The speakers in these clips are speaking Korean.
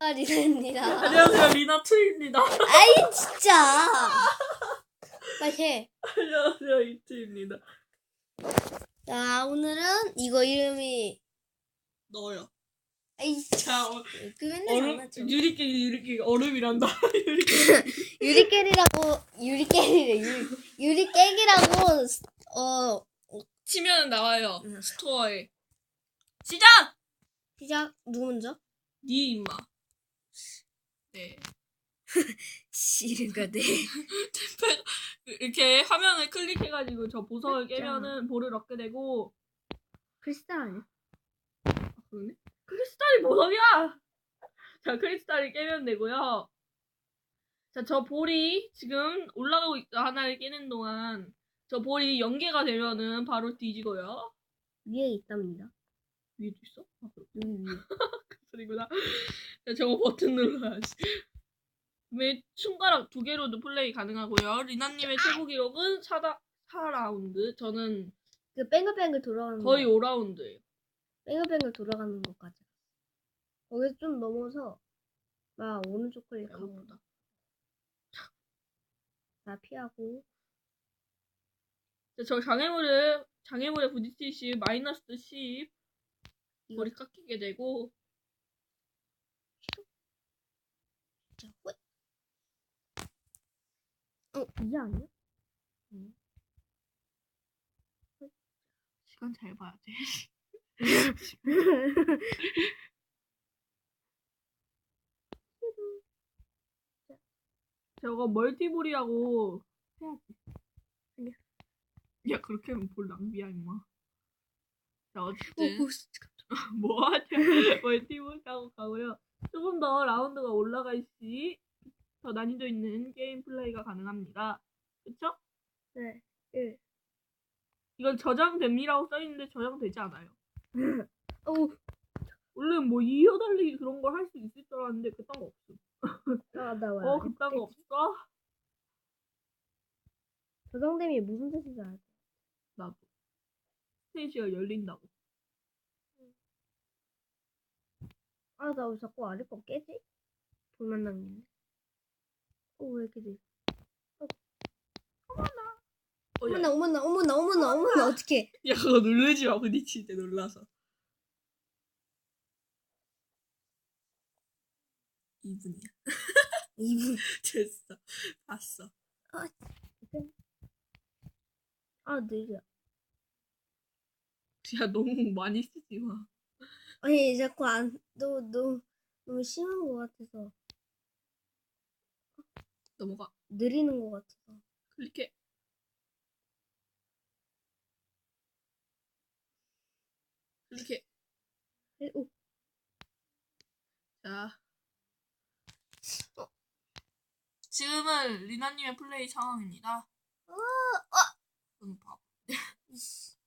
아, 리나입니다. 안녕하세요 리나트입니다. 아이, 진짜. 빨리 해. 안녕하세요 이트입니다. 자, 오늘은 이거 이름이, 너요. 아이, 자 어, 그 맨날 얼음 장난쳐. 유리깨 유리깨 얼음이란다. 유리깨. 유리깨리라고, 유리깨리래, 유리, 유리깨기라고, 어, 치면 나와요 응. 스토어에. 시작. 시작, 누구 먼저? 니 임마. 네. 씨르가 네. 이렇게 화면을 클릭해가지고 저 보석을. 깨면은 볼을 얻게 되고 크리스탈 아니야? 아, 그러네? 크리스탈이 보석이야! 자, 크리스탈을 깨면 되고요. 자, 저 볼이 지금 올라가고 있다. 하나를 깨는 동안 저 볼이 연계가 되면은 바로 뒤지고요. 위에 있답니다. 위에도 있어? 아, 그렇 자, 저거 버튼 눌러야지. 왜 춤가락 두 개로도 플레이 가능하고요. 리나님의 최고 기록은 4다, 4라운드. 저는 그 뱅글뱅글 돌아가는 거의 거. 5라운드예요. 뱅글뱅글 돌아가는 것까지. 거기서 좀 넘어서, 막 오른쪽 클릭하고, 배고프다. 다 피하고, 자, 저 장애물을, 장애물에 부딪힐 시 마이너스 10 이거 머리 깎이게 되고, 자, 훗. 어, 이게 아니야? 시간 잘 봐야 돼. 저거 멀티볼이라고 해야지. 야, 그렇게 하면 볼 낭비야, 임마. 자, 어쨌든. 오, 진짜. 뭐하냐 멀티볼 하고 가고요. 조금 더 라운드가 올라갈 시 더 난이도 있는 게임 플레이가 가능합니다. 그쵸? 네. 예. 이건 저장됩니다라고 써있는데 저장되지 않아요. 어, 원래 뭐 이어달리기 그런 걸 할 수 있을 줄 알았는데 그딴 거 없어. 아, 나 왜? 어, 그딴 거 없어? 저장됨이 무슨 뜻인지 알아? 나도. 스테이지가 열린다고. 아, 나 왜 자꾸 아래 거 깨지? 볼만 남기네. 어, 왜 이렇게 돼? 어, 어머나, 야, 어머나, 어머나, 어머나, 어머나, 어떡해. 야, 그거 누르지 마, 부딪힐 때 놀라서. 2분이야. 2분. 됐어. 봤어. 아, 느려. 야, 너무 많이 쓰지 마. 아니, 자꾸 안, 너, 너, 너무 심한 것 같아서. 넘어가. 느리는 것 같아서. 클릭해. 클릭해. 에, 오, 자. 지금은 리나님의 플레이 상황입니다. 어, 응, 바보.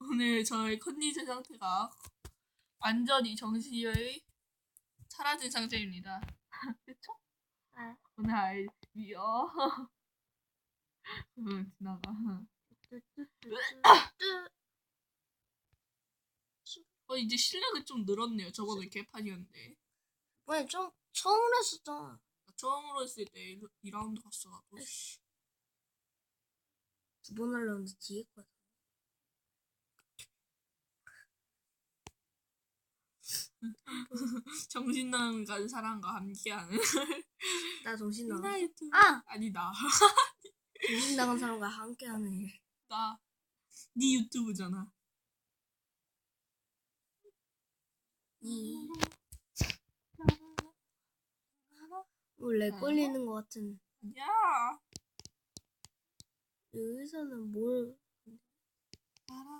오늘 저의 컨디션 상태가 완전히 정신이 사라진 상태입니다. 아. 오늘 알지요? 응, 지나가. 어, 이제 실력이 좀 늘었네요. 저번에 개판이었는데. 아니, 좀, 처음으로 했었잖아. 처음으로 했을 때 2라운드 갔어, 나도. 두번 하려는데 뒤에 거야. 정신 나간 사람과 함께하는 나 정신 나가. 리나 유튜브. 아! 아니, 나. 정신 나간 사람과 함께하는 일. 나. 네 유튜브잖아. 이. 원래 걸리는 것 같은. 야. 여기서는 뭘. 라라.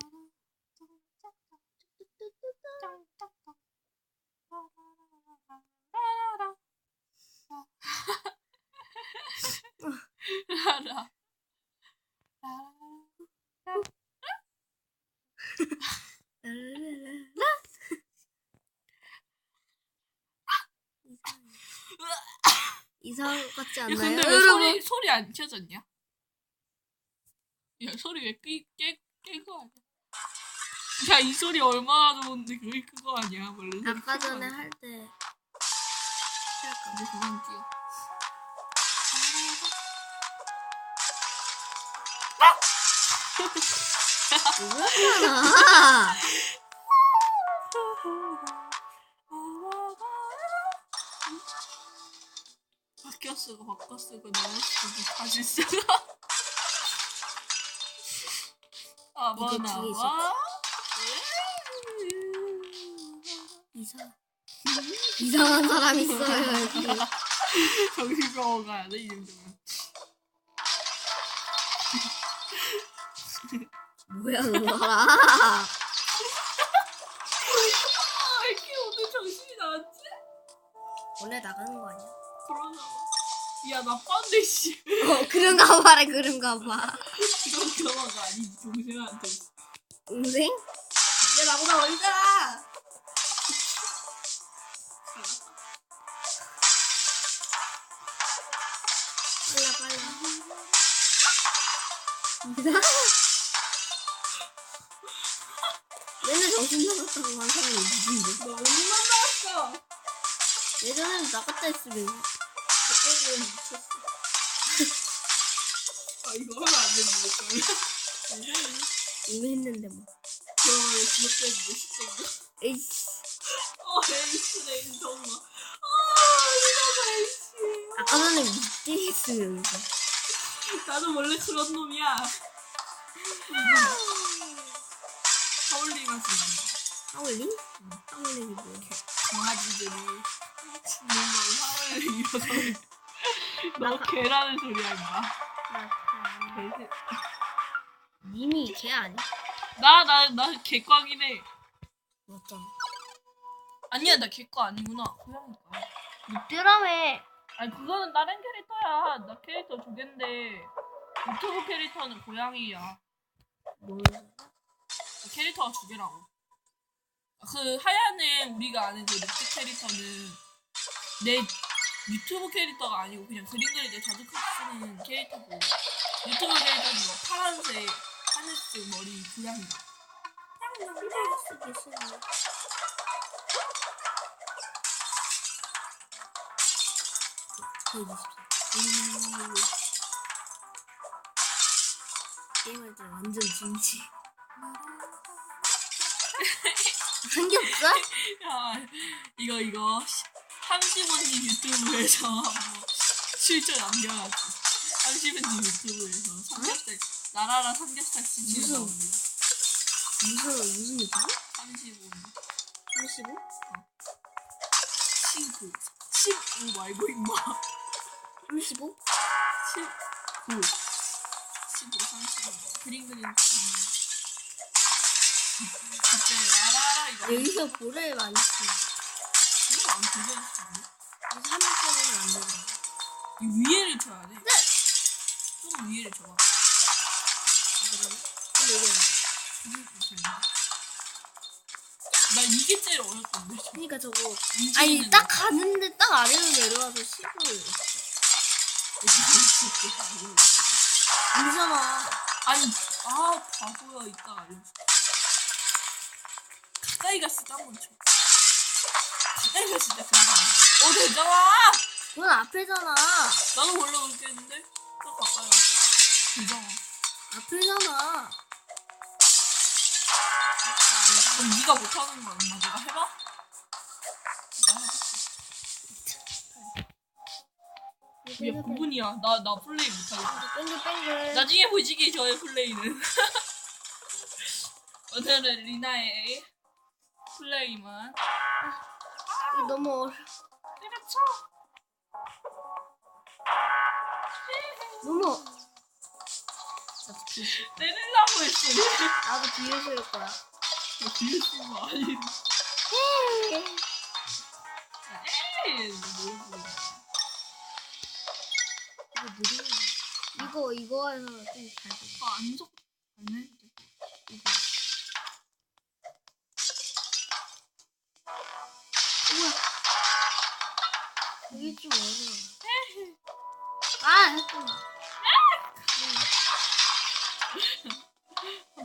랄랄랄라. 이상한 것 같지 야, 않나요? 근데 왜 여러분? 소리 소리 안 켜졌냐? 야 소리 왜 깨, 깨, 깨고 하냐? 야, 이 소리 얼마나 좋은데 그게 그거 아니야? 원래 소리 아까 크고 전에 아니야? 할 때. 이제 그만 뛰어. 뭐야? 바뀌어 쓰고 바꿔 쓰고 넣어 쓰고 다시 쓰고 아 이게 뒤에 뭐나와 이상. 이상한 사람 있어요 여기. 정신병원 가야 돼이 정도면 뭐야 그 사람? 아 이렇게 오늘 정신이 나왔지? 원래 나가는 거 아니야? 그러나 야나 빤데 씨 어 그런가 봐라 그런가 봐. 경화가 아니지 동생한테 동생? 야 나보다 어리잖아 빨라 빨라. 맨날 정신 나갔다고 한 사람이 누군데? 너 얼마나 나왔어 예전에는 나갔다 했으면 그때는 미쳤어 아 이거 하면 안 그러면 괜찮아. 이미 했는데 뭐. 그러면 지역대인데 시점도 에이씨. 어 에이스 레인 정말 아 이거 아까 전에 밑에 했으면 나도 원래 그런 놈이야 하울링 하지 하울링? 하울링이 뭐야? 강아지들이 너 개라는 소리야 임마 개새 님이 걔 아니야? 나나 나 개꽝이네 맞잖아. 아니야 나 개꽝 아니구나 고양이가 늑대라며. 아니 그거는 다른 캐릭터야 나 캐릭터 두 갠데 유튜브 캐릭터는 고양이야 뭘? 캐릭터가 두 개라고. 그 하얀애 우리가 아는 그 늑대 캐릭터는 내 유튜브 캐릭터가 아니고 그냥 그림 그릴 때 자주 쓰는 캐릭터고 유튜브 캐릭터는 뭐 파란색, 하늘색 머리 고양이다. 쓰기 싫어. 게임할 때 완전 진지. 삼겹살? 야 이거 이거 30원님 유튜브에서 한번 실제 남겨가지고 30원님 유튜브에서 삼겹살 나라라 삼겹살 시즌 무슨- 나옵니다. 무슨 무슨 유튜브? 35원. 35? 친구. 친구 말고 임마. 35? 19. 19, 35. 그림 그림. 그때 라라라 이거. 여기서 볼을 많이 쓰. 안 되겠어. 그래서 한번 써보면 안 되더라. 이 위에를 쳐야 돼. 네! 조금 위에를 쳐봐. 그러면? 그럼 여기. 이게 되는데. 나 이게 제일 어렵던데. 그니까 저거. 아니, 딱 가는데 딱 아래로 내려와서 10을. 거. 아니잖아. 아니, 아, 바보야, 이따 알려줘. 가까이 갔을 때 한번 쳐. 가까이 갔을 때 그냥. 어, 되잖아! 그건 앞에잖아. 나도 원래 그렇게 했는데, 또 가까이 갔어. 되잖아. 앞에잖아. 그럼 네가 못하는 거 엄마 내가 해봐? 얘 부분이야. 나, 나 플레이 못하겠어. 뺑글뺑글. 나중에 보시기 저의 플레이는. 오늘은 리나의 플레이만. 이거 너무 어려. 때려쳐. 너무. 때리려고 했어. 나도 뒤에 쓸 거야. 나 뒤에 쓴거 아니. 에이, 뭐, 이거 느리네. 이거, 이거 해서 좀잘 돼. 아, 안 적, 안 해. 이거. 우와. 이게 좀 어려워. 아. 아,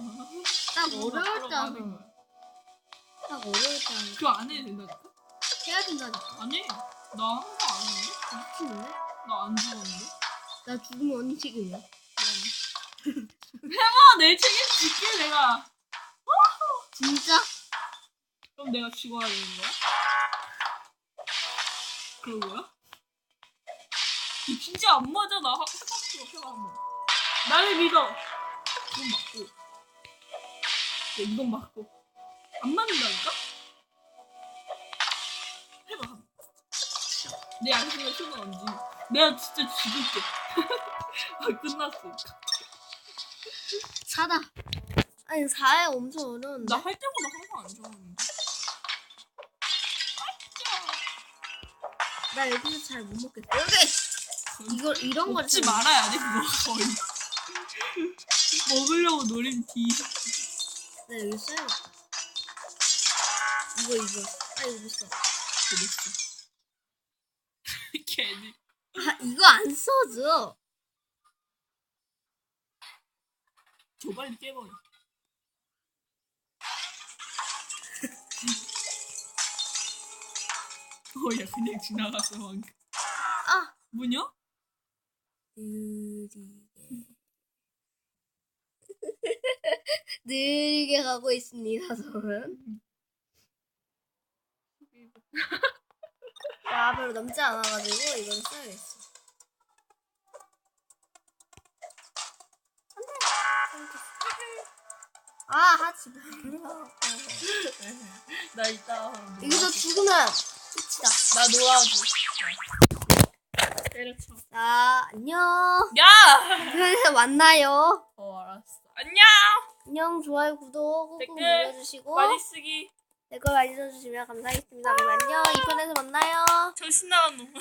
딱 어려울 때 하는 거야. 딱 어려울 때 하는 그거 안 해도 된다니까? 해야 된다니까 아니, 나 항상 안 했는데? 미치는데? 나안 죽었는데? 나 죽으면 언니 책임이야 아, 내 책임 질게, 내가. 진짜? 그럼 내가 죽어야 되는 거야? 그런 거야? 이 진짜 안 맞아, 나 학- 학학수가 펴가 한 번. 나를 믿어! 이건 맞고. 네, 이건 맞고. 안 맞는다니까? 해봐, 한 번. 내 양심의 손은 얹지. 내가 진짜 죽을게. 아, 끝났어. 사다 아니 4회 엄청 어려운데 나 할 때보다 항상 안 좋아하는데. 나 여기서 잘 못 먹겠어 여기! 이걸 이런 걸 먹지 잘 말아야 돼 그거 거의. 먹으려고 노린 뒤 나 여기 써야겠다 이거 이거. 아 이거 못 써 그랬어. 걔네 아 이거 안 써줘. 저 빨리 깨버려 어야 그냥 지나갔어 방금 아! 뭐냐? 느리게. 느리게 가고 있습니다 저는. 야 별로 넘지 않아가지고 이건 써야겠어. 아 하지 마. 나 이따 여기서 죽으면 끝이다. 나 놀아줘. 때려쳐. 자 안녕. 야! 그래서 만나요. 어 알았어. 안녕! 안녕 좋아요 구독 꾹꾹 댓글 눌러주시고 많이 쓰기. 댓글 많이 써주시면 감사하겠습니다. 그럼 안녕. 이 편에서 만나요. 정신 나간 놈